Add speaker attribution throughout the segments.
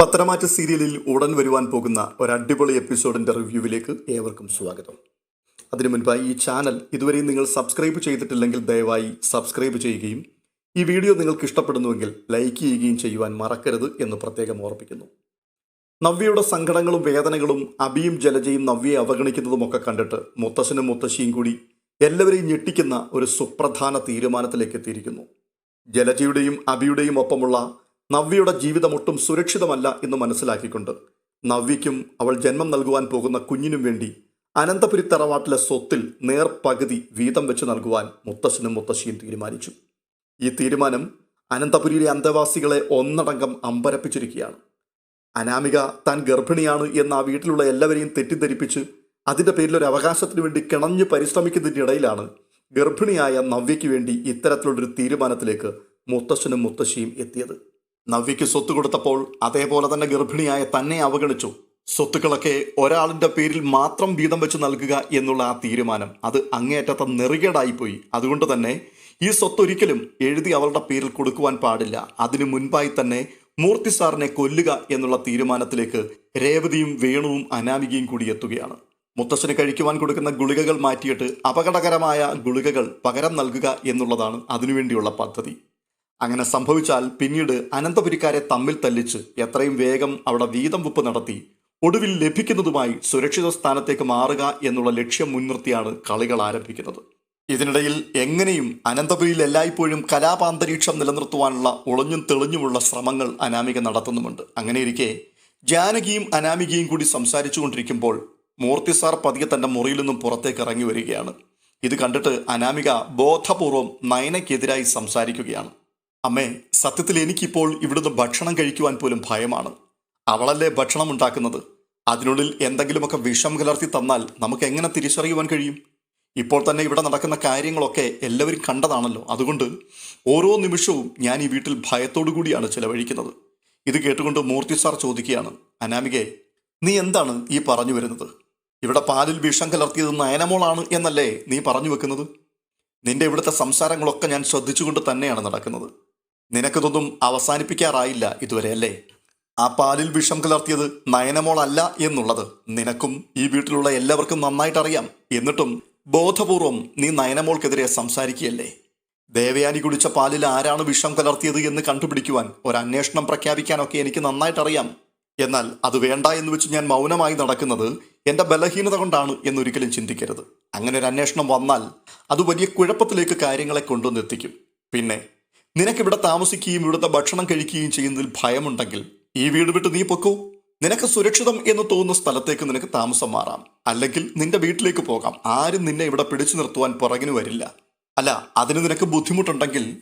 Speaker 1: പത്തനമാറ്റ സീരിയലിൽ ഉടൻ വരുവാൻ പോകുന്ന ഒരു അടിപൊളി എപ്പിസോഡിന്റെ റിവ്യൂവിലേക്ക് ഏവർക്കും സ്വാഗതം. അതിനു മുൻപായി ഈ ചാനൽ ഇതുവരെ നിങ്ങൾ സബ്സ്ക്രൈബ് ചെയ്തിട്ടില്ലെങ്കിൽ ദയവായി സബ്സ്ക്രൈബ് ചെയ്യുകയും ഈ വീഡിയോ നിങ്ങൾക്ക് ഇഷ്ടപ്പെടുന്നുവെങ്കിൽ ലൈക്ക് ചെയ്യുകയും ചെയ്യുവാൻ മറക്കരുത് എന്ന് പ്രത്യേകം ഓർപ്പിക്കുന്നു. നവ്യയുടെ സങ്കടങ്ങളും വേദനകളും അബിയും ജലജയും നവ്യയെ അവഗണിക്കുന്നതുമൊക്കെ കണ്ടിട്ട് മുത്തശ്ശനും മുത്തശ്ശിയും കൂടി എല്ലാവരെയും ഞെട്ടിക്കുന്ന ഒരു സുപ്രധാന തീരുമാനത്തിലേക്ക് എത്തിയിരിക്കുന്നു. ജലജയുടെയും അബിയുടെയും ഒപ്പമുള്ള നവ്യയുടെ ജീവിതം ഒട്ടും സുരക്ഷിതമല്ല എന്ന് മനസ്സിലാക്കിക്കൊണ്ട് നവ്യയ്ക്കും അവൾ ജന്മം നൽകുവാൻ പോകുന്ന കുഞ്ഞിനും വേണ്ടി അനന്തപുരി തറവാട്ടിലെ സ്വത്തിൽ നേർപകുതി വീതം വെച്ച് നൽകുവാൻ മുത്തശ്ശനും മുത്തശ്ശിയും തീരുമാനിച്ചു. ഈ തീരുമാനം അനന്തപുരിയിലെ അന്തവാസികളെ ഒന്നടങ്കം അമ്പരപ്പിച്ചിരിക്കുകയാണ്. അനാമിക താൻ ഗർഭിണിയാണ് എന്ന ആ വീട്ടിലുള്ള എല്ലാവരെയും തെറ്റിദ്ധരിപ്പിച്ച് അതിന്റെ പേരിൽ ഒരു അവകാശത്തിന് വേണ്ടി കിണഞ്ഞു പരിശ്രമിക്കുന്നതിന്റെ ഇടയിലാണ് ഗർഭിണിയായ നവ്യയ്ക്ക് വേണ്ടി ഇത്തരത്തിലുള്ളൊരു തീരുമാനത്തിലേക്ക് മുത്തശ്ശനും മുത്തശ്ശിയും എത്തിയത്. നവ്യയ്ക്ക് സ്വത്ത് കൊടുത്തപ്പോൾ അതേപോലെ തന്നെ ഗർഭിണിയായ തന്നെ അവഗണിച്ചു. സ്വത്തുക്കളൊക്കെ ഒരാളിന്റെ പേരിൽ മാത്രം വീതം വെച്ച് നൽകുക എന്നുള്ള ആ തീരുമാനം അത് അങ്ങേയറ്റത്തെ നെറികേടായിപ്പോയി. അതുകൊണ്ട് തന്നെ ഈ സ്വത്ത് ഒരിക്കലും എഴുതി അവളുടെ പേരിൽ കൊടുക്കുവാൻ പാടില്ല. അതിനു മുൻപായി തന്നെ മൂർത്തി സാറിനെ കൊല്ലുക എന്നുള്ള തീരുമാനത്തിലേക്ക് രേവതിയും വേണുവും അനാമികയും കൂടി എത്തുകയാണ്. മുത്തശ്ശന് കഴിക്കുവാൻ കൊടുക്കുന്ന ഗുളികകൾ മാറ്റിയിട്ട് അപകടകരമായ ഗുളികകൾ പകരം നൽകുക എന്നുള്ളതാണ് അതിനുവേണ്ടിയുള്ള പദ്ധതി. അങ്ങനെ സംഭവിച്ചാൽ പിന്നീട് അനന്തപുരിക്കാരെ തമ്മിൽ തല്ലിച്ച് എത്രയും വേഗം അവിടെ വീതം വെപ്പ് നടത്തി ഒടുവിൽ ലഭിക്കുന്നതുമായി സുരക്ഷിത സ്ഥാനത്തേക്ക് മാറുക എന്നുള്ള ലക്ഷ്യം മുൻനിർത്തിയാണ് കളികൾ ആരംഭിക്കുന്നത്. ഇതിനിടയിൽ എങ്ങനെയും അനന്തപുരിയിൽ എല്ലായ്പ്പോഴും കലാപാന്തരീക്ഷം നിലനിർത്തുവാനുള്ള ഒളിഞ്ഞും തെളിഞ്ഞുമുള്ള ശ്രമങ്ങൾ അനാമിക നടത്തുന്നുമുണ്ട്. അങ്ങനെയിരിക്കെ ജാനകിയും അനാമികയും കൂടി സംസാരിച്ചുകൊണ്ടിരിക്കുമ്പോൾ മൂർത്തി സാർ പതിയെ തന്റെ മുറിയിൽ നിന്നും പുറത്തേക്ക് ഇറങ്ങി വരികയാണ്. ഇത് കണ്ടിട്ട് അനാമിക ബോധപൂർവം നയനയ്ക്കെതിരായി സംസാരിക്കുകയാണ്. അമ്മേ സത്യത്തിൽ എനിക്കിപ്പോൾ ഇവിടുന്ന് ഭക്ഷണം കഴിക്കുവാൻ പോലും ഭയമാണ്. അവളല്ലേ ഭക്ഷണം ഉണ്ടാക്കുന്നത്? അതിനുള്ളിൽ എന്തെങ്കിലുമൊക്കെ വിഷം കലർത്തി തന്നാൽ നമുക്ക് എങ്ങനെ തിരിച്ചറിയുവാൻ കഴിയും? ഇപ്പോൾ തന്നെ ഇവിടെ നടക്കുന്ന കാര്യങ്ങളൊക്കെ എല്ലാവരും കണ്ടതാണല്ലോ. അതുകൊണ്ട് ഓരോ നിമിഷവും ഞാൻ ഈ വീട്ടിൽ ഭയത്തോടു കൂടിയാണ് ചിലവഴിക്കുന്നത്. ഇത് കേട്ടുകൊണ്ട് മൂർത്തി സാർ ചോദിക്കുകയാണ്. അനാമികെ നീ എന്താണ് ഈ പറഞ്ഞു വരുന്നത്? ഇവിടെ പാലിൽ വിഷം കലർത്തിയത് നയനമോളാണ് എന്നല്ലേ നീ പറഞ്ഞു വെക്കുന്നത്? നിന്റെ ഇവിടുത്തെ സംസാരങ്ങളൊക്കെ ഞാൻ ശ്രദ്ധിച്ചുകൊണ്ട് തന്നെയാണ് നടക്കുന്നത്. നിനക്കിതൊന്നും അവസാനിപ്പിക്കാറായില്ല ഇതുവരെ അല്ലേ? ആ പാലിൽ വിഷം കലർത്തിയത് നയനമോളല്ല എന്നുള്ളത് നിനക്കും ഈ വീട്ടിലുള്ള എല്ലാവർക്കും നന്നായിട്ടറിയാം. എന്നിട്ടും ബോധപൂർവം നീ നയനമോൾക്കെതിരെ സംസാരിക്കുകയല്ലേ? ദേവയാനി കുടിച്ച പാലിൽ ആരാണ് വിഷം കലർത്തിയത് എന്ന് കണ്ടുപിടിക്കുവാൻ ഒരു അന്വേഷണം പ്രഖ്യാപിക്കാനൊക്കെ എനിക്ക് നന്നായിട്ടറിയാം. എന്നാൽ അത് വേണ്ട എന്ന് വെച്ച് ഞാൻ മൗനമായി നടക്കുന്നത് എന്റെ ബലഹീനത കൊണ്ടാണ് എന്നൊരിക്കലും ചിന്തിക്കരുത്. അങ്ങനെ ഒരു അന്വേഷണം വന്നാൽ അത് വലിയ കുഴപ്പത്തിലേക്ക് കാര്യങ്ങളെ കൊണ്ടുവന്നെത്തിക്കും. പിന്നെ നിനക്കിവിടെ താമസിക്കുകയും ഇവിടുത്തെ ഭക്ഷണം കഴിക്കുകയും ചെയ്യുന്നതിൽ ഭയമുണ്ടെങ്കിൽ ഈ വീട് വിട്ട് നീ പൊക്കൂ? നിനക്ക് സുരക്ഷിതം എന്ന് തോന്നുന്ന സ്ഥലത്തേക്ക് നിനക്ക് താമസം മാറാം. അല്ലെങ്കിൽ നിന്റെ വീട്ടിലേക്ക് പോകാം. ആരും നിന്നെ ഇവിടെ പിടിച്ചു നിർത്തുവാൻ പുറകിന് വരില്ല. അല്ല അതിന് നിനക്ക് ബുദ്ധിമുട്ടുണ്ടെങ്കിൽ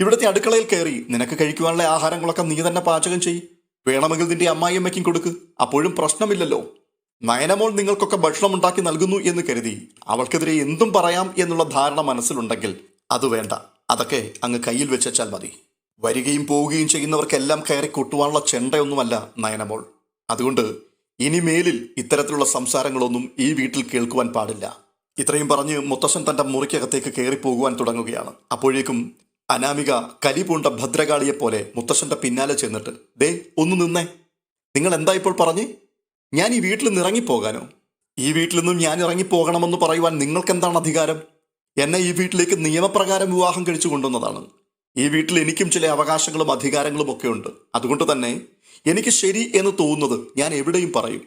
Speaker 1: ഇവിടുത്തെ അടുക്കളയിൽ കയറി നിനക്ക് കഴിക്കുവാനുള്ള ആഹാരങ്ങളൊക്കെ നീ തന്നെ പാചകം ചെയ് വേണമെങ്കിൽ നിന്റെ അമ്മായിയമ്മയ്ക്കും കൊടുക്ക്. അപ്പോഴും പ്രശ്നമില്ലല്ലോ. നയനമോൾ നിങ്ങൾക്കൊക്കെ ഭക്ഷണം ഉണ്ടാക്കി നൽകുന്നു എന്ന് കരുതി അവൾക്കെതിരെ എന്തും പറയാം എന്നുള്ള ധാരണ മനസ്സിലുണ്ടെങ്കിൽ അത് വേണ്ട. അതൊക്കെ അങ്ങ് കയ്യിൽ വെച്ചാൽ മതി. വരികയും പോവുകയും ചെയ്യുന്നവർക്കെല്ലാം കയറി കൊട്ടുവാനുള്ള ചെണ്ടയൊന്നുമല്ല നയനമോൾ. അതുകൊണ്ട് ഇനി മേലിൽ ഇത്തരത്തിലുള്ള സംസാരങ്ങളൊന്നും ഈ വീട്ടിൽ കേൾക്കുവാൻ പാടില്ല. ഇത്രയും പറഞ്ഞ് മുത്തശ്ശൻ തന്റെ മുറിക്കകത്തേക്ക് കയറി പോകുവാൻ തുടങ്ങുകയാണ്. അപ്പോഴേക്കും അനാമിക കലി പൂണ്ട ഭദ്രകാളിയെപ്പോലെ മുത്തശ്ശന്റെ പിന്നാലെ ചെന്നിട്ട് ദേ ഒന്ന് നിന്നേ. നിങ്ങൾ എന്താ ഇപ്പോൾ പറഞ്ഞ്? ഞാൻ ഈ വീട്ടിൽ നിന്ന് ഇറങ്ങിപ്പോകാനോ ഈ വീട്ടിൽ നിന്നും ഞാൻ ഇറങ്ങിപ്പോകണമെന്ന് പറയുവാൻ നിങ്ങൾക്ക് എന്താണ് അധികാരം? എന്നെ ഈ വീട്ടിലേക്ക് നിയമപ്രകാരം വിവാഹം കഴിച്ചു കൊണ്ടുവന്നതാണ്. ഈ വീട്ടിൽ എനിക്കും ചില അവകാശങ്ങളും അധികാരങ്ങളും ഒക്കെ ഉണ്ട്. അതുകൊണ്ട് തന്നെ എനിക്ക് ശരി എന്ന് തോന്നുന്നത് ഞാൻ എവിടെയും പറയും.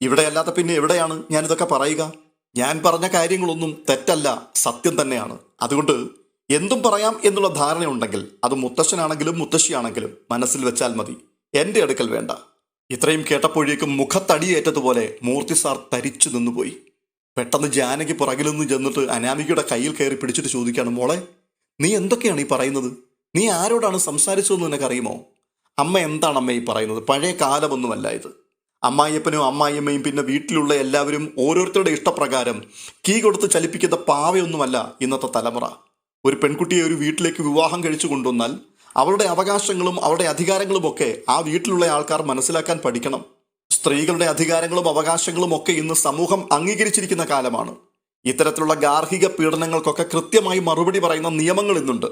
Speaker 1: ഇവിടെ അല്ലാതെ പിന്നെ എവിടെയാണ് ഞാനിതൊക്കെ പറയുക? ഞാൻ പറഞ്ഞ കാര്യങ്ങളൊന്നും തെറ്റല്ല സത്യം തന്നെയാണ്. അതുകൊണ്ട് എന്തും പറയാം എന്നുള്ള ധാരണയുണ്ടെങ്കിൽ അത് മുത്തശ്ശനാണെങ്കിലും മുത്തശ്ശിയാണെങ്കിലും മനസ്സിൽ വെച്ചാൽ മതി. എന്റെ അടുക്കൽ വേണ്ട. ഇത്രയും കേട്ടപ്പോഴേക്കും മുഖത്തടിയേറ്റതുപോലെ മൂർത്തി സാർ തരിച്ചു നിന്നുപോയി. പെട്ടെന്ന് ജാനകി പുറകിലൊന്നും ചെന്നിട്ട് അനാമികയുടെ കയ്യിൽ കയറി പിടിച്ചിട്ട് ചോദിക്കാണ് മോളെ നീ എന്തൊക്കെയാണ് ഈ പറയുന്നത്? നീ ആരോടാണ് സംസാരിച്ചതെന്ന് നിനക്കറിയുമോ? അമ്മ എന്താണ് അമ്മ ഈ പറയുന്നത്? പഴയ കാലമൊന്നുമല്ല ഇത്. അമ്മായിയപ്പനും അമ്മായിയമ്മയും പിന്നെ വീട്ടിലുള്ള എല്ലാവരും ഓരോരുത്തരുടെ ഇഷ്ടപ്രകാരം കീ കൊടുത്ത് ചലിപ്പിക്കുന്ന പാവയൊന്നുമല്ല ഇന്നത്തെ തലമുറ. ഒരു പെൺകുട്ടിയെ ഒരു വീട്ടിലേക്ക് വിവാഹം കഴിച്ചു കൊണ്ടുവന്നാൽ അവളുടെ അവകാശങ്ങളും അവളുടെ അധികാരങ്ങളും ഒക്കെ ആ വീട്ടിലുള്ള ആൾക്കാർ മനസ്സിലാക്കാൻ പഠിക്കണം. സ്ത്രീകളുടെ അധികാരങ്ങളും അവകാശങ്ങളും ഒക്കെ ഇന്ന് സമൂഹം അംഗീകരിച്ചിരിക്കുന്ന കാലമാണ്. ഇത്തരത്തിലുള്ള ഗാർഹിക പീഡനങ്ങൾക്കൊക്കെ കൃത്യമായി മറുപടി പറയുന്ന നിയമങ്ങൾ ഇന്നുണ്ട്.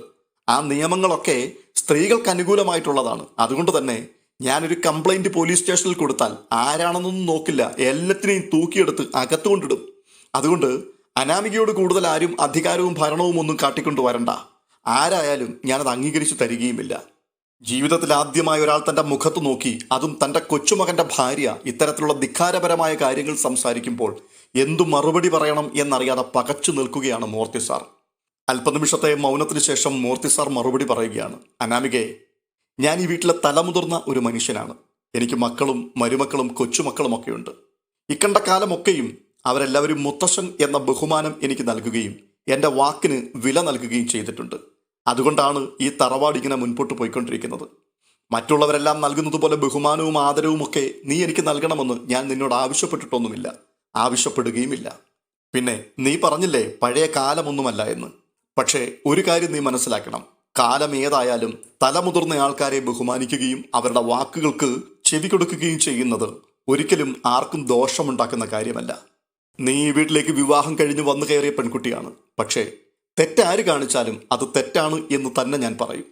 Speaker 1: ആ നിയമങ്ങളൊക്കെ സ്ത്രീകൾക്ക് അനുകൂലമായിട്ടുള്ളതാണ്. അതുകൊണ്ട് തന്നെ ഞാനൊരു കംപ്ലൈന്റ് പോലീസ് സ്റ്റേഷനിൽ കൊടുത്താൽ ആരാണെന്നൊന്നും നോക്കില്ല. എല്ലാത്തിനെയും തൂക്കിയെടുത്ത് അകത്തുകൊണ്ടിടും. അതുകൊണ്ട് അനാമികയോട് കൂടുതൽ ആരും അധികാരവും ഭരണവും ഒന്നും കാട്ടിക്കൊണ്ടു വരണ്ട ആരായാലും ഞാനത് അംഗീകരിച്ചു തരികയുമില്ല. ജീവിതത്തിൽ ആദ്യമായി ഒരാൾ തന്റെ മുഖത്ത് നോക്കി അതും തന്റെ കൊച്ചുമകന്റെ ഭാര്യ ഇത്തരത്തിലുള്ള ധിക്കാരപരമായ കാര്യങ്ങൾ സംസാരിക്കുമ്പോൾ എന്തു മറുപടി പറയണം എന്നറിയാതെ പകച്ചു നിൽക്കുകയാണ് മൂർത്തി സാർ. അല്പനിമിഷത്തെ മൗനത്തിന് ശേഷം മൂർത്തി സാർ മറുപടി പറയുകയാണ് അനാമികയെ ഞാൻ ഈ വീട്ടിലെ തലമുതിർന്ന ഒരു മനുഷ്യനാണ്. എനിക്ക് മക്കളും മരുമക്കളും കൊച്ചുമക്കളും ഒക്കെയുണ്ട്. ഇക്കണ്ട കാലമൊക്കെയും അവരെല്ലാവരും മുത്തശ്ശൻ എന്ന ബഹുമാനം എനിക്ക് നൽകുകയും എന്റെ വാക്കിന് വില നൽകുകയും ചെയ്തിട്ടുണ്ട്. അതുകൊണ്ടാണ് ഈ തറവാട് ഇങ്ങനെ മുൻപോട്ട് പോയിക്കൊണ്ടിരിക്കുന്നത്. മറ്റുള്ളവരെല്ലാം നൽകുന്നത് പോലെ ബഹുമാനവും ആദരവും ഒക്കെ നീ എനിക്ക് നൽകണമെന്ന് ഞാൻ നിന്നോട് ആവശ്യപ്പെട്ടിട്ടൊന്നുമില്ല. ആവശ്യപ്പെടുകയുമില്ല. പിന്നെ നീ പറഞ്ഞില്ലേ പഴയ കാലമൊന്നുമല്ല എന്ന്. പക്ഷേ ഒരു കാര്യം നീ മനസ്സിലാക്കണം. കാലം ഏതായാലും തലമുതിർന്ന ആൾക്കാരെ ബഹുമാനിക്കുകയും അവരുടെ വാക്കുകൾക്ക് ചെവി കൊടുക്കുകയും ചെയ്യുന്നത് ഒരിക്കലും ആർക്കും ദോഷമുണ്ടാക്കുന്ന കാര്യമല്ല. നീ ഈ വീട്ടിലേക്ക് വിവാഹം കഴിഞ്ഞ് വന്നു കയറിയ പെൺകുട്ടിയാണ്. പക്ഷേ തെറ്റാര് കാണിച്ചാലും അത് തെറ്റാണ് എന്ന് തന്നെ ഞാൻ പറയും.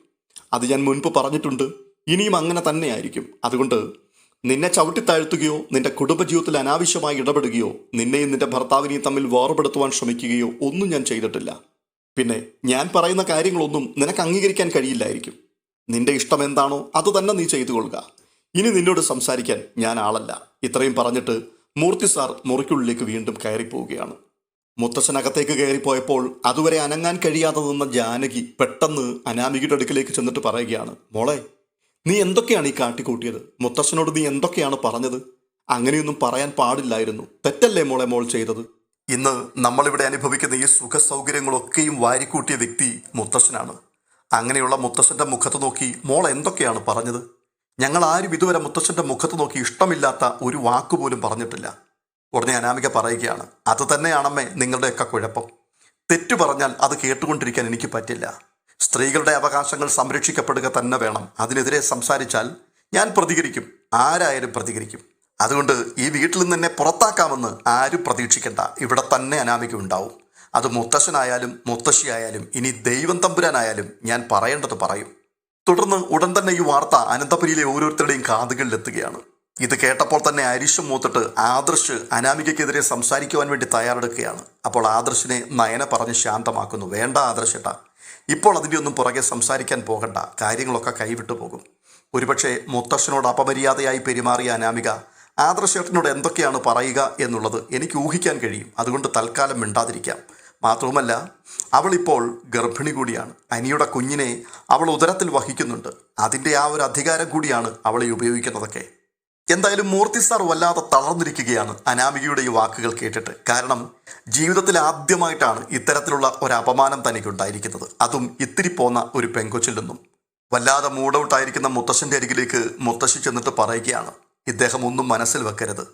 Speaker 1: അത് ഞാൻ മുൻപ് പറഞ്ഞിട്ടുണ്ട്. ഇനിയും അങ്ങനെ തന്നെയായിരിക്കും. അതുകൊണ്ട് നിന്നെ ചവിട്ടിത്താഴ്ത്തുകയോ നിന്റെ കുടുംബജീവിതത്തിൽ അനാവശ്യമായി ഇടപെടുകയോ നിന്നെയും നിന്റെ ഭർത്താവിനെയും തമ്മിൽ വേർപെടുത്തുവാൻ ശ്രമിക്കുകയോ ഒന്നും ഞാൻ ചെയ്തിട്ടില്ല. പിന്നെ ഞാൻ പറയുന്ന കാര്യങ്ങളൊന്നും നിനക്ക് അംഗീകരിക്കാൻ കഴിയില്ലായിരിക്കും. നിന്റെ ഇഷ്ടം എന്താണോ അത് തന്നെ നീ ചെയ്തു കൊള്ളുക ഇനി നിന്നോട് സംസാരിക്കാൻ ഞാൻ ആളല്ല. ഇത്രയും പറഞ്ഞിട്ട് മൂർത്തി സാർ മുറിക്കുള്ളിലേക്ക് വീണ്ടും കയറിപ്പോവുകയാണ്. മുത്തച്ഛനകത്തേക്ക് കയറിപ്പോയപ്പോൾ അതുവരെ അനങ്ങാൻ കഴിയാതെ നിന്ന ജാനകി പെട്ടെന്ന് അനാമികയുടെ അടുക്കിലേക്ക് ചെന്നിട്ട് പറയുകയാണ് മോളെ നീ എന്തൊക്കെയാണ് ഈ കാട്ടിക്കൂട്ടിയത്? മുത്തച്ഛനോട് നീ എന്തൊക്കെയാണ് പറഞ്ഞത്? അങ്ങനെയൊന്നും പറയാൻ പാടില്ലായിരുന്നു. തെറ്റല്ലേ മോളെ മോൾ ചെയ്തത്? ഇന്ന് നമ്മളിവിടെ അനുഭവിക്കുന്ന ഈ സുഖ സൗകര്യങ്ങളൊക്കെയും വാരിക്കൂട്ടിയ വ്യക്തി മുത്തശ്ശനാണ്. അങ്ങനെയുള്ള മുത്തശ്ശന്റെ മുഖത്ത് നോക്കി മോൾ എന്തൊക്കെയാണ് പറഞ്ഞത്? ഞങ്ങൾ ആരും ഇതുവരെ മുത്തശ്ശന്റെ മുഖത്ത് നോക്കി ഇഷ്ടമില്ലാത്ത ഒരു വാക്കുപോലും പറഞ്ഞിട്ടില്ല. ഉടനെ അനാമിക പറയുകയാണ് അത് തന്നെയാണമ്മേ നിങ്ങളുടെയൊക്കെ കുഴപ്പം. തെറ്റു പറഞ്ഞാൽ അത് കേട്ടുകൊണ്ടിരിക്കാൻ എനിക്ക് പറ്റില്ല. സ്ത്രീകളുടെ അവകാശങ്ങൾ സംരക്ഷിക്കപ്പെടുക തന്നെ വേണം. അതിനെതിരെ സംസാരിച്ചാൽ ഞാൻ പ്രതികരിക്കും. ആരായാലും പ്രതികരിക്കും. അതുകൊണ്ട് ഈ വീട്ടിൽ നിന്ന് എന്നെ പുറത്താക്കാമെന്ന് ആരും പ്രതീക്ഷിക്കേണ്ട. ഇവിടെ തന്നെ അനാമിക ഉണ്ടാവും. അത് മുത്തശ്ശനായാലും മുത്തശ്ശിയായാലും ഇനി ദൈവം തമ്പുരാനായാലും ഞാൻ പറയേണ്ടത് പറയും. തുടർന്ന് ഉടൻ തന്നെ ഈ വാർത്ത അനന്തപുരിയിലെ ഓരോരുത്തരുടെയും കാതുകളിലെത്തുകയാണ്. ഇത് കേട്ടപ്പോൾ തന്നെ അരിശം മൂത്തിട്ട് ആദർശ് അനാമികയ്ക്കെതിരെ സംസാരിക്കുവാൻ വേണ്ടി തയ്യാറെടുക്കുകയാണ്. അപ്പോൾ ആദർശിനെ നയന പറഞ്ഞ് ശാന്തമാക്കുന്നു. വേണ്ട ആദർശേട്ടാ ഇപ്പോൾ അതിന്റെ ഒന്നും പുറകെ സംസാരിക്കാൻ പോകണ്ട. കാര്യങ്ങളൊക്കെ കൈവിട്ടു പോകും. ഒരുപക്ഷെ മുത്തശ്ശനോട് അപമര്യാദയായി പെരുമാറിയ അനാമിക ആദർശേട്ടനോട് എന്തൊക്കെയാണ് പറയുക എന്നുള്ളത് എനിക്ക് ഊഹിക്കാൻ കഴിയും. അതുകൊണ്ട് തൽക്കാലം മിണ്ടാതിരിക്കാം. മാത്രവുമല്ല അവളിപ്പോൾ ഗർഭിണി കൂടിയാണ്. അനിയുടെ കുഞ്ഞിനെ അവൾ ഉദരത്തിൽ വഹിക്കുന്നുണ്ട്. അതിന്റെ ആ ഒരു അധികാരം കൂടിയാണ് അവളെ ഉപയോഗിക്കുന്നതൊക്കെ. എന്തായാലും മൂർത്തി സാർ വല്ലാതെ തളർന്നിരിക്കുകയാണ്. അനാമികയുടെ ഈ വാക്കുകൾ കേട്ടിട്ട്. കാരണം ജീവിതത്തിൽ ആദ്യമായിട്ടാണ് ഇത്തരത്തിലുള്ള ഒരു അപമാനം തനിക്കുണ്ടായിരിക്കുന്നത്. അതും ഇത്തിരി പോന്ന ഒരു പെങ്കൊച്ചിൽ നിന്നും. വല്ലാതെ മൂഡൌട്ടായിരിക്കുന്ന മുത്തശ്ശന്റെ അരികിലേക്ക് മുത്തശ്ശി ചെന്നിട്ട് പറയുകയാണ്. ഇദ്ദേഹം ഒന്നും മനസ്സിൽ വെക്കരുത്.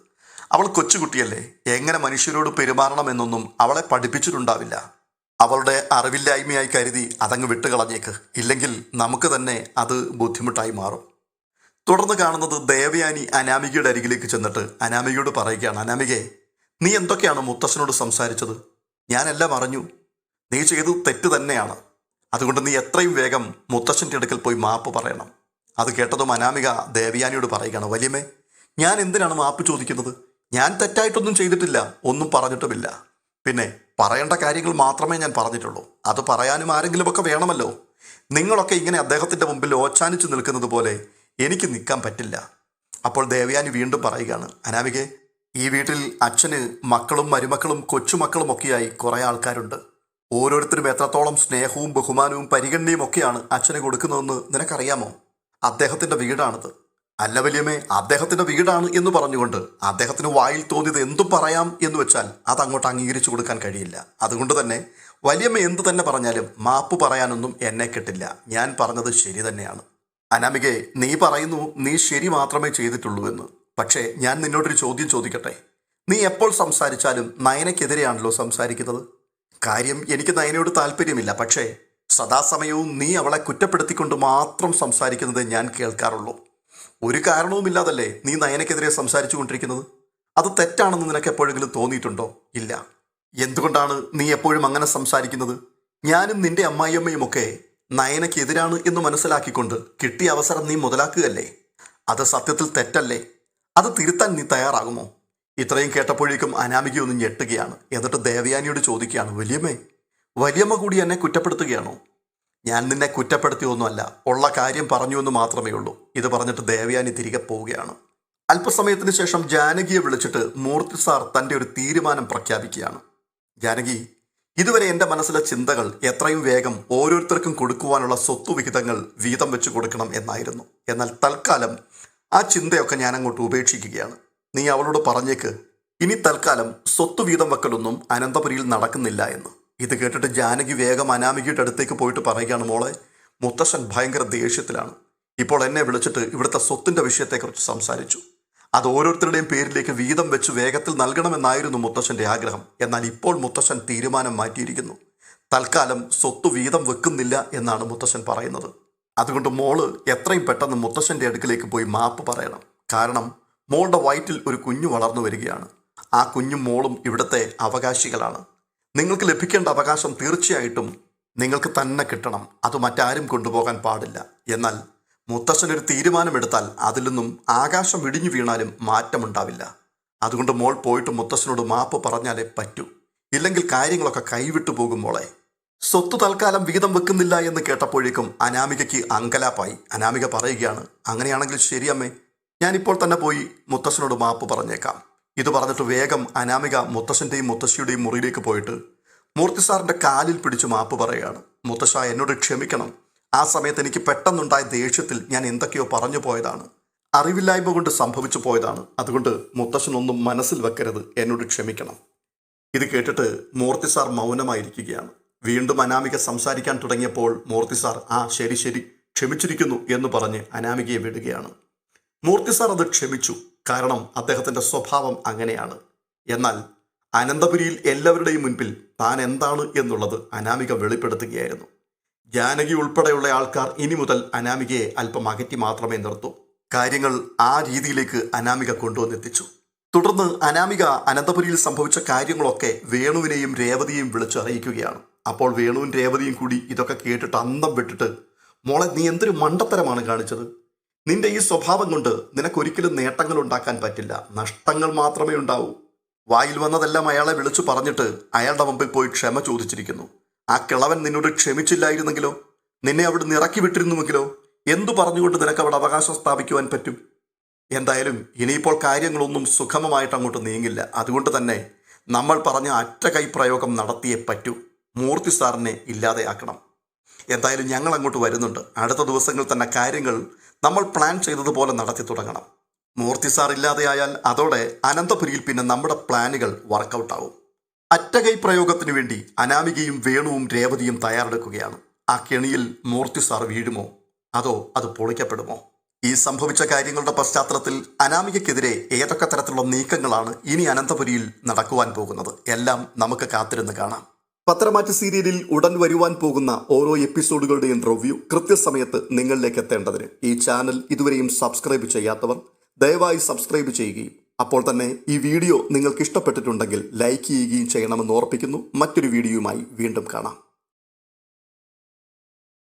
Speaker 1: അവൾ കൊച്ചുകുട്ടിയല്ലേ. എങ്ങനെ മനുഷ്യരോട് പെരുമാറണം എന്നൊന്നും അവളെ പഠിപ്പിച്ചിട്ടുണ്ടാവില്ല. അവളുടെ അറിവില്ലായ്മയായി കരുതി അതങ്ങ് വിട്ടുകളഞ്ഞേക്ക്. ഇല്ലെങ്കിൽ നമുക്ക് തന്നെ അത് ബുദ്ധിമുട്ടായി മാറും. തുടർന്ന് കാണുന്നത് ദേവയാനി അനാമികയുടെ അരികിലേക്ക് ചെന്നിട്ട് അനാമികയോട് പറയുകയാണ് അനാമികയെ നീ എന്തൊക്കെയാണ് മുത്തശ്ശനോട് സംസാരിച്ചത്? ഞാനെല്ലാം അറിഞ്ഞു. നീ ചെയ്തു തെറ്റ് തന്നെയാണ്. അതുകൊണ്ട് നീ എത്രയും വേഗം മുത്തശ്ശന്റെ അടുക്കൽ പോയി മാപ്പ് പറയണം. അത് കേട്ടതും അനാമിക ദേവയാനിയോട് പറയുകയാണ് വലിയമേ ഞാൻ എന്തിനാണ് മാപ്പ് ചോദിക്കുന്നത്? ഞാൻ തെറ്റായിട്ടൊന്നും ചെയ്തിട്ടില്ല ഒന്നും പറഞ്ഞിട്ടുമില്ല. പിന്നെ പറയേണ്ട കാര്യങ്ങൾ മാത്രമേ ഞാൻ പറഞ്ഞിട്ടുള്ളൂ. അത് പറയാനും ആരെങ്കിലുമൊക്കെ വേണമല്ലോ. നിങ്ങളൊക്കെ ഇങ്ങനെ അദ്ദേഹത്തിന്റെ മുമ്പിൽ ഓച്ചാനിച്ചു നിൽക്കുന്നത് പോലെ എനിക്ക് നിൽക്കാൻ പറ്റില്ല. അപ്പോൾ ദേവയാനി വീണ്ടും പറയുകയാണ് അനാമികെ ഈ വീട്ടിൽ അച്ഛന് മക്കളും മരുമക്കളും കൊച്ചുമക്കളും ഒക്കെയായി കുറേ ആൾക്കാരുണ്ട്. ഓരോരുത്തരും എത്രത്തോളം സ്നേഹവും ബഹുമാനവും പരിഗണനയും ഒക്കെയാണ് അച്ഛന് കൊടുക്കുന്നതെന്ന് നിനക്കറിയാമോ? അദ്ദേഹത്തിന്റെ വീടാണിത്. അല്ല വലിയമേ അദ്ദേഹത്തിന്റെ വീടാണ് എന്ന് പറഞ്ഞുകൊണ്ട് അദ്ദേഹത്തിന് വായിൽ തോന്നിയത് എന്തും പറയാം എന്ന് വെച്ചാൽ അത് അങ്ങോട്ട് അംഗീകരിച്ചു കൊടുക്കാൻ കഴിയില്ല. അതുകൊണ്ട് തന്നെ വലിയമ്മ എന്ത് തന്നെ പറഞ്ഞാലും മാപ്പ് പറയാനൊന്നും എന്നെ കിട്ടില്ല. ഞാൻ പറഞ്ഞത് ശരി തന്നെയാണ്. അനാമികെ നീ പറയുന്നു നീ ശരി മാത്രമേ ചെയ്തിട്ടുള്ളൂ എന്ന്. പക്ഷേ ഞാൻ നിന്നോടൊരു ചോദ്യം ചോദിക്കട്ടെ? നീ എപ്പോൾ സംസാരിച്ചാലും നയനയ്ക്കെതിരെയാണല്ലോ സംസാരിക്കുന്നത്? കാര്യം എനിക്ക് നയനയോട് താല്പര്യമില്ല. പക്ഷേ സദാസമയവും നീ അവളെ കുറ്റപ്പെടുത്തിക്കൊണ്ട് മാത്രം സംസാരിക്കുന്നത് ഞാൻ കേൾക്കാറുള്ളൂ. ഒരു കാരണവുമില്ലാതല്ലേ നീ നയനയ്ക്കെതിരെ സംസാരിച്ചു കൊണ്ടിരിക്കുന്നത് അത് തെറ്റാണെന്ന് നിനക്ക് എപ്പോഴെങ്കിലും തോന്നിയിട്ടുണ്ടോ? ഇല്ല. എന്തുകൊണ്ടാണ് നീ എപ്പോഴും അങ്ങനെ സംസാരിക്കുന്നത്? ഞാനും നിന്റെ അമ്മായിയമ്മയും ഒക്കെ നയനയ്ക്ക് എതിരാണ് എന്ന് മനസ്സിലാക്കിക്കൊണ്ട് കിട്ടിയ അവസരം നീ മുതലാക്കുകയല്ലേ? അത് സത്യത്തിൽ തെറ്റല്ലേ? അത് തിരുത്താൻ നീ തയ്യാറാകുമോ? ഇത്രയും കേട്ടപ്പോഴേക്കും അനാമിക ഒന്ന് ഞെട്ടുകയാണ്. എന്നിട്ട് ദേവയാനിയോട് ചോദിക്കുകയാണ് വലിയമ്മേ വലിയമ്മ കൂടി എന്നെ കുറ്റപ്പെടുത്തുകയാണോ? ഞാൻ നിന്നെ കുറ്റപ്പെടുത്തിയൊന്നുമല്ല. ഉള്ള കാര്യം പറഞ്ഞു എന്ന് മാത്രമേ ഉള്ളൂ. ഇത് പറഞ്ഞിട്ട് ദേവയാനി തിരികെ പോവുകയാണ്. അല്പസമയത്തിന് ശേഷം ജാനകിയെ വിളിച്ചിട്ട് മൂർത്തി സാർ തന്റെ ഒരു തീരുമാനം പ്രഖ്യാപിക്കുകയാണ്. ജാനകി ഇതുവരെ എന്റെ മനസ്സിലെ ചിന്തകൾ എത്രയും വേഗം ഓരോരുത്തർക്കും കൊടുക്കുവാനുള്ള സ്വത്തുവിഹിതങ്ങൾ വീതം വെച്ച് കൊടുക്കണം എന്നായിരുന്നു. എന്നാൽ തൽക്കാലം ആ ചിന്തയൊക്കെ ഞാൻ അങ്ങോട്ട് ഉപേക്ഷിക്കുകയാണ്. നീ അവളോട് പറഞ്ഞേക്ക് ഇനി തൽക്കാലം സ്വത്ത് വീതം വെക്കലൊന്നും അനന്തപുരിയിൽ നടക്കുന്നില്ല എന്ന്. ഇത് കേട്ടിട്ട് ജാനകി വേഗം അനാമികയുടെ അടുത്തേക്ക് പോയിട്ട് പറയുകയാണ് മോളെ മുത്തശ്ശൻ ഭയങ്കര ദേഷ്യത്തിലാണ്. ഇപ്പോൾ എന്നെ വിളിച്ചിട്ട് ഇവിടുത്തെ സ്വത്തിന്റെ വിഷയത്തെക്കുറിച്ച് സംസാരിച്ചു. അത് ഓരോരുത്തരുടെയും പേരിലേക്ക് വീതം വെച്ച് വേഗത്തിൽ നൽകണമെന്നായിരുന്നു മുത്തശ്ശന്റെ ആഗ്രഹം. എന്നാൽ ഇപ്പോൾ മുത്തശ്ശൻ തീരുമാനം മാറ്റിയിരിക്കുന്നു. തൽക്കാലം സ്വത്ത് വീതം വെക്കുന്നില്ല എന്നാണ് മുത്തശ്ശൻ പറയുന്നത്. അതുകൊണ്ട് മോൾ എത്രയും പെട്ടെന്ന് മുത്തശ്ശന്റെ അടുക്കിലേക്ക് പോയി മാപ്പ് പറയണം. കാരണം മോളുടെ വയറ്റിൽ ഒരു കുഞ്ഞു വളർന്നു വരികയാണ്. ആ കുഞ്ഞും മോളും ഇവിടുത്തെ അവകാശികളാണ്. നിങ്ങൾക്ക് ലഭിക്കേണ്ട അവകാശം തീർച്ചയായിട്ടും നിങ്ങൾക്ക് തന്നെ കിട്ടണം. അത് മറ്റാരും കൊണ്ടുപോകാൻ പാടില്ല. എന്നാൽ മുത്തശ്ശൻ ഒരു തീരുമാനമെടുത്താൽ അതിൽ നിന്നും ആകാശം വിടിഞ്ഞു വീണാലും മാറ്റമുണ്ടാവില്ല. അതുകൊണ്ട് മോൾ പോയിട്ട് മുത്തശ്ശനോട് മാപ്പ് പറഞ്ഞാലേ പറ്റൂ. ഇല്ലെങ്കിൽ കാര്യങ്ങളൊക്കെ കൈവിട്ടു പോകും മോളെ. സ്വത്ത് തൽക്കാലം വീതം വെക്കുന്നില്ല എന്ന് കേട്ടപ്പോഴേക്കും അനാമികയ്ക്ക് അങ്കലാപ്പായി. അനാമിക പറയുകയാണ് അങ്ങനെയാണെങ്കിൽ ശരിയമ്മേ ഞാനിപ്പോൾ തന്നെ പോയി മുത്തശ്ശനോട് മാപ്പ് പറഞ്ഞേക്കാം. ഇത് പറഞ്ഞിട്ട് വേഗം അനാമിക മുത്തശ്ശന്റെയും മുത്തശ്ശിയുടെയും മുറിയിലേക്ക് പോയിട്ട് മൂർത്തി സാറിന്റെ കാലിൽ പിടിച്ച് മാപ്പ് പറയുകയാണ്. മുത്തശ്ശ എന്നോട് ക്ഷമിക്കണം. ആ സമയത്ത് എനിക്ക് പെട്ടെന്നുണ്ടായ ദേഷ്യത്തിൽ ഞാൻ എന്തൊക്കെയോ പറഞ്ഞു പോയതാണ്. അറിവില്ലായ്മ കൊണ്ട് സംഭവിച്ചു പോയതാണ്. അതുകൊണ്ട് മുത്തശ്ശനൊന്നും മനസ്സിൽ വെക്കരുത്. എന്നോട് ക്ഷമിക്കണം. ഇത് കേട്ടിട്ട് മൂർത്തി സാർ മൗനമായിരിക്കുകയാണ്. വീണ്ടും അനാമിക സംസാരിക്കാൻ തുടങ്ങിയപ്പോൾ മൂർത്തി സാർ ആ ശരി ശരി ക്ഷമിച്ചിരിക്കുന്നു എന്ന് പറഞ്ഞ് അനാമികയെ വിടുകയാണ്. മൂർത്തി സാർ അത് ക്ഷമിച്ചു. കാരണം അദ്ദേഹത്തിന്റെ സ്വഭാവം അങ്ങനെയാണ്. എന്നാൽ അനന്തപുരിയിൽ എല്ലാവരുടെയും മുൻപിൽ താൻ എന്താണ് എന്നുള്ളത് അനാമിക വെളിപ്പെടുത്തുകയായിരുന്നു. ജാനകി ഉൾപ്പെടെയുള്ള ആൾക്കാർ ഇനി മുതൽ അനാമികയെ അല്പം അകറ്റി മാത്രമേ നിർത്തൂ. കാര്യങ്ങൾ ആ രീതിയിലേക്ക് അനാമിക കൊണ്ടുവന്നെത്തിച്ചു. തുടർന്ന് അനാമിക അനന്തപുരിയിൽ സംഭവിച്ച കാര്യങ്ങളൊക്കെ വേണുവിനെയും രേവതിയെയും വിളിച്ചറിയിക്കുകയാണ് അപ്പോൾ വേണുവും രേവതിയും കൂടി ഇതൊക്കെ കേട്ടിട്ട് അന്തം വിട്ടിട്ട് മോളെ നീ എന്തൊരു മണ്ടത്തരമാണ് കാണിച്ചത്? നിന്റെ ഈ സ്വഭാവം കൊണ്ട് നിനക്കൊരിക്കലും നേട്ടങ്ങൾ ഉണ്ടാക്കാൻ പറ്റില്ല. നഷ്ടങ്ങൾ മാത്രമേ ഉണ്ടാവൂ. വായിൽ വന്നതെല്ലാം അയാളെ വിളിച്ചു പറഞ്ഞിട്ട് അയാളുടെ മുമ്പിൽ പോയി ക്ഷമ ചോദിച്ചിരിക്കുന്നു. ആ കിളവൻ നിന്നോട് ക്ഷമിച്ചില്ലായിരുന്നെങ്കിലോ? നിന്നെ അവിടെ ഇറക്കി വിട്ടിരുന്നുവെങ്കിലോ? എന്തു പറഞ്ഞുകൊണ്ട് നിനക്ക് അവിടെ അവകാശം സ്ഥാപിക്കുവാൻ പറ്റും? എന്തായാലും ഇനിയിപ്പോൾ കാര്യങ്ങളൊന്നും സുഖമമായിട്ട് അങ്ങോട്ട് നീങ്ങില്ല. അതുകൊണ്ട് തന്നെ നമ്മൾ പറഞ്ഞ അറ്റ കൈ പ്രയോഗം നടത്തിയേ പറ്റൂ. മൂർത്തി സാറിനെ ഇല്ലാതെയാക്കണം. എന്തായാലും ഞങ്ങൾ അങ്ങോട്ട് വരുന്നുണ്ട്. അടുത്ത ദിവസങ്ങളിൽ തന്നെ കാര്യങ്ങൾ നമ്മൾ പ്ലാൻ ചെയ്തതുപോലെ നടത്തി തുടങ്ങണം. മൂർത്തി സാർ ഇല്ലാതെയായാൽ അതോടെ അനന്തപുരിയിൽ പിന്നെ നമ്മുടെ പ്ലാനുകൾ വർക്കൗട്ടാവും അറ്റകൈ പ്രയോഗത്തിനു വേണ്ടി അനാമികയും വേണുവും രേവതിയും തയ്യാറെടുക്കുകയാണ്. ആ കെണിയിൽ മൂർത്തി സാർ വീഴുമോ? അതോ അത് പൊളിക്കപ്പെടുമോ? ഈ സംഭവിച്ച കാര്യങ്ങളുടെ പശ്ചാത്തലത്തിൽ അനാമികയ്ക്കെതിരെ ഏതൊക്കെ തരത്തിലുള്ള നീക്കങ്ങളാണ് ഇനി അനന്തപുരിയിൽ നടക്കുവാൻ പോകുന്നത്? എല്ലാം നമുക്ക് കാത്തിരുന്ന് കാണാം. പത്രമാറ്റ് സീരിയലിൽ ഉടൻ വരുവാൻ പോകുന്ന ഓരോ എപ്പിസോഡുകളുടെയും റിവ്യൂ കൃത്യസമയത്ത് നിങ്ങളിലേക്ക് എത്തേണ്ടതിന് ഈ ചാനൽ ഇതുവരെയും സബ്സ്ക്രൈബ് ചെയ്യാത്തവർ ദയവായി സബ്സ്ക്രൈബ് ചെയ്യുകയും അപ്പോൾ തന്നെ ഈ വീഡിയോ നിങ്ങൾക്ക് ഇഷ്ടപ്പെട്ടിട്ടുണ്ടെങ്കിൽ ലൈക്ക് ചെയ്യുകയും ചെയ്യണമെന്ന് ഓർപ്പിക്കുന്നു. മറ്റൊരു വീഡിയോയുമായി വീണ്ടും കാണാം.